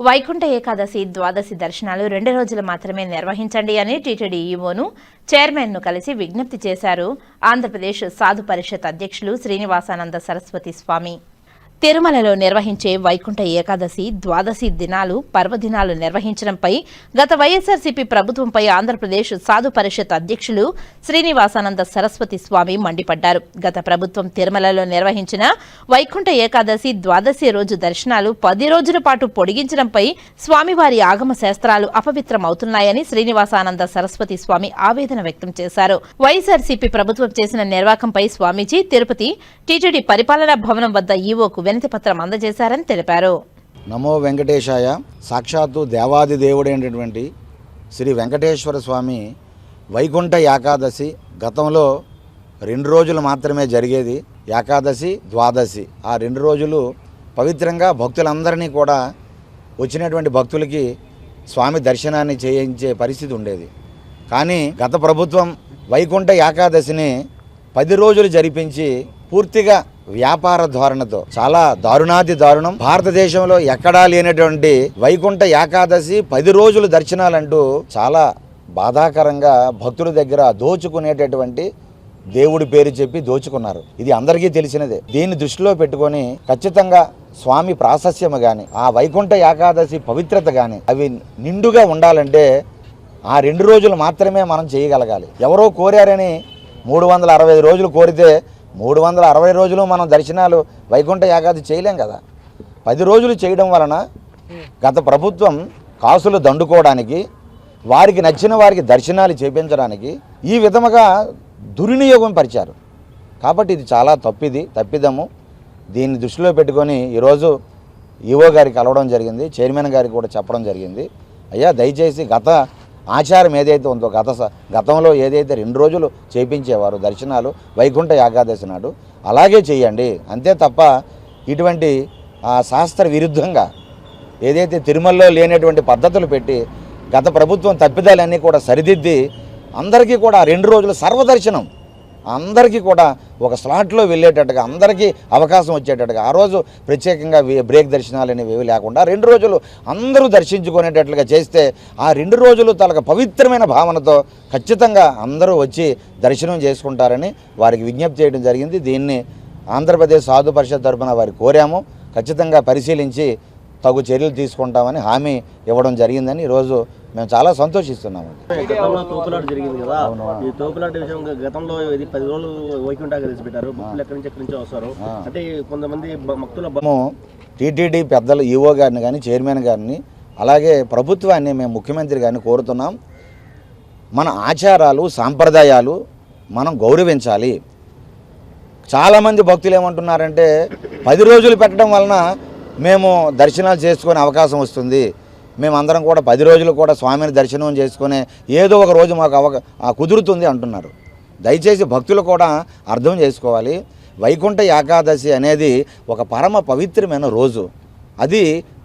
వైకుంఠ ఏకాదశి ద్వాదశి దర్శనాలు రెండు రోజులు మాత్రమే నిర్వహించండి అని టీటీడీ ఈవోను చైర్మన్ను కలిసి విజ్ఞప్తి చేశారు. ఆంధ్రప్రదేశ్ సాధు పరిషత్ అధ్యక్షులు శ్రీనివాసానంద సరస్వతి స్వామి. తిరుమలలో నిర్వహించే వైకుంఠ ఏకాదశి ద్వాదశి దినాలు పర్వదినాలు నిర్వహించడంపై గత వైఎస్ఆర్సీపీ ప్రభుత్వంపై ఆంధ్రప్రదేశ్ సాధు పరిషత్ అధ్యక్షులు శ్రీనివాసానంద సరస్వతి స్వామి మండిపడ్డారు. గత ప్రభుత్వం తిరుమలలో నిర్వహించిన వైకుంఠ ఏకాదశి ద్వాదశి రోజు దర్శనాలు పది రోజుల పాటు పొడిగించడంపై స్వామివారి ఆగమ శాస్త్రాలు అపవిత్రమవుతున్నాయని శ్రీనివాసానంద సరస్వతి స్వామి ఆవేదన వ్యక్తం చేశారు. వైఎస్ఆర్సీపీ ప్రభుత్వం చేసిన నిర్వాకంపై స్వామీజీ తిరుపతి టీటీడీ పరిపాలనా భవనం వద్ద ఈవోకు వినతి పత్రం అందజేశారని తెలిపారు. నమో వెంకటేశాయ. సాక్షాత్తు దేవాది దేవుడైనటువంటి శ్రీ వెంకటేశ్వర స్వామి వైకుంఠ ఏకాదశి గతంలో రెండు రోజులు మాత్రమే జరిగేది. ఏకాదశి ద్వాదశి. ఆ రెండు రోజులు పవిత్రంగా భక్తులందరినీ కూడా వచ్చినటువంటి భక్తులకి స్వామి దర్శనాన్ని చేయించే పరిస్థితి ఉండేది. కానీ గత ప్రభుత్వం వైకుంఠ ఏకాదశిని పది రోజులు జరిపించి పూర్తిగా వ్యాపార ధోరణితో చాలా దారుణాది దారుణం. భారతదేశంలో ఎక్కడా లేనటువంటి వైకుంఠ ఏకాదశి పది రోజులు దర్శనాలంటూ చాలా బాధాకరంగా భక్తుల దగ్గర దోచుకునేటటువంటి దేవుడి పేరు చెప్పి దోచుకున్నారు. ఇది అందరికీ తెలిసినదే. దీన్ని దృష్టిలో పెట్టుకొని ఖచ్చితంగా స్వామి ప్రాశస్యము కానీ ఆ వైకుంఠ ఏకాదశి పవిత్రత కానీ అవి నిండుగా ఉండాలంటే ఆ రెండు రోజులు మాత్రమే మనం చేయగలగాలి. ఎవరో కోరారని మూడు వందల అరవై రోజులు కోరితే మూడు వందల అరవై రోజులు మనం దర్శనాలు వైకుంఠ యాగాది చేయలేం కదా. పది రోజులు చేయడం వలన గత ప్రభుత్వం కాసులు దండుకోవడానికి వారికి నచ్చిన వారికి దర్శనాలు చేపించడానికి ఈ విధముగా దుర్వినియోగం పరిచారు. కాబట్టి ఇది చాలా తప్పిది తప్పిదము. దీన్ని దృష్టిలో పెట్టుకొని ఈరోజు ఈవో గారికి కలవడం జరిగింది చైర్మన్ గారికి కూడా చెప్పడం జరిగింది. అయ్యా దయచేసి గత ఆచారం ఏదైతే ఉందో గత స- గతంలో ఏదైతే రెండు రోజులు చేపించేవారు దర్శనాలు వైకుంఠ ఏకాదశి నాడు అలాగే చేయండి. అంతే తప్ప ఇటువంటి ఆ, శాస్త్ర విరుద్ధంగా ఏదైతే తిరుమలలో లేనటువంటి పద్ధతులు పెట్టి గత ప్రభుత్వం తప్పిదాలన్నీ కూడా సరిదిద్ది అందరికీ కూడా రెండు రోజులు సర్వదర్శనం. అందరికీ కూడా ఒక స్లాట్లో వెళ్ళేటట్టుగా అందరికీ అవకాశం వచ్చేటట్టుగా ఆ రోజు ప్రత్యేకంగా బ్రేక్ దర్శనాలు అనేవి ఏవి లేకుండా రెండు రోజులు అందరూ దర్శించుకునేటట్లుగా చేస్తే ఆ రెండు రోజులు తనకు పవిత్రమైన భావనతో ఖచ్చితంగా అందరూ వచ్చి దర్శనం చేసుకుంటారని వారికి విజ్ఞప్తి చేయడం జరిగింది. దీన్ని ఆంధ్రప్రదేశ్ సాధు పరిషత్ తరఫున వారి కోరాము. ఖచ్చితంగా పరిశీలించి తగు చర్యలు తీసుకుంటామని హామీ ఇవ్వడం జరిగిందని ఈరోజు మేము చాలా సంతోషిస్తున్నాము గతంలో తోపులాట జరిగింది కదా. ఈ తోపులాట విషయం గతంలో ఇది పది రోజులు వైకుంఠ కలిసి పెట్టారు. భక్తులు ఎక్కడి నుంచి ఎక్కడి నుంచో వస్తారు. అంటే కొంతమంది భక్తుల టీటీడీ పెద్దలు ఈఓ గారిని కానీ చైర్మన్ గారిని అలాగే ప్రభుత్వాన్ని మేము ముఖ్యమంత్రి గారిని కోరుతున్నాం. మన ఆచారాలు సాంప్రదాయాలు మనం గౌరవించాలి. చాలామంది భక్తులు ఏమంటున్నారంటే పది రోజులు పెట్టడం వలన మేము దర్శనాలు చేసుకునే అవకాశం వస్తుంది. మేమందరం కూడా పది రోజులు కూడా స్వామిని దర్శనం చేసుకునే ఏదో ఒక రోజు మాకు అవక కుదురుతుంది అంటున్నారు. దయచేసి భక్తులు కూడా అర్థం చేసుకోవాలి. వైకుంఠ ఏకాదశి అనేది ఒక పరమ పవిత్రమైన రోజు. అది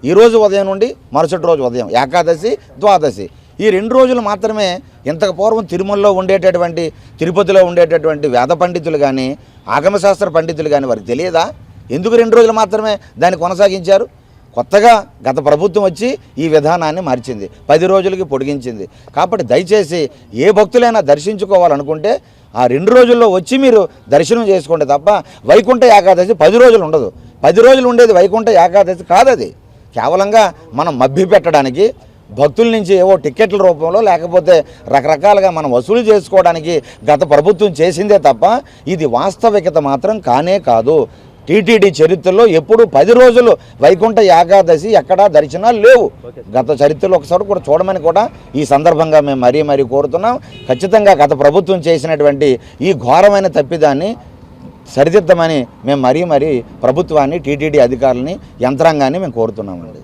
ఈ రోజు ఉదయం నుండి మరుసటి రోజు ఉదయం. ఏకాదశి ద్వాదశి. ఈ రెండు రోజులు మాత్రమే ఇంతకు పూర్వం తిరుమలలో ఉండేటటువంటి తిరుపతిలో ఉండేటటువంటి వేద పండితులు కానీ ఆగమశాస్త్ర పండితులు కానీ వారికి తెలియదా? ఎందుకు రెండు రోజులు మాత్రమే దాన్ని కొనసాగించారు? కొత్తగా గత ప్రభుత్వం వచ్చి ఈ విధానాన్ని మార్చింది. పది రోజులకి పొడిగించింది. కాబట్టి దయచేసి ఏ భక్తులైనా దర్శించుకోవాలనుకుంటే ఆ రెండు రోజుల్లో వచ్చి మీరు దర్శనం చేసుకోండి తప్ప వైకుంఠ ఏకాదశి పది రోజులు ఉండదు. పది రోజులు ఉండేది వైకుంఠ ఏకాదశి కాదది కేవలంగా మనం మభ్య పెట్టడానికి భక్తుల నుంచి ఏవో టిక్కెట్ల రూపంలో లేకపోతే రకరకాలుగా మనం వసూలు చేసుకోవడానికి గత ప్రభుత్వం చేసిందే తప్ప ఇది వాస్తవికత మాత్రం కానే కాదు. టీటీడీ చరిత్రలో ఎప్పుడు పది రోజులు వైకుంఠ ఏకాదశి ఎక్కడా దర్శనాలు లేవు. గత చరిత్రలో ఒకసారి కూడా చూడమని కూడా ఈ సందర్భంగా మేము మరీ మరీ కోరుతున్నాం. ఖచ్చితంగా గత ప్రభుత్వం చేసినటువంటి ఈ ఘోరమైన తప్పిదాన్ని సరిదిద్దమని మేము మరీ మరీ ప్రభుత్వాన్ని టీటీడీ అధికారులని యంత్రాంగాన్ని మేము కోరుతున్నామండి.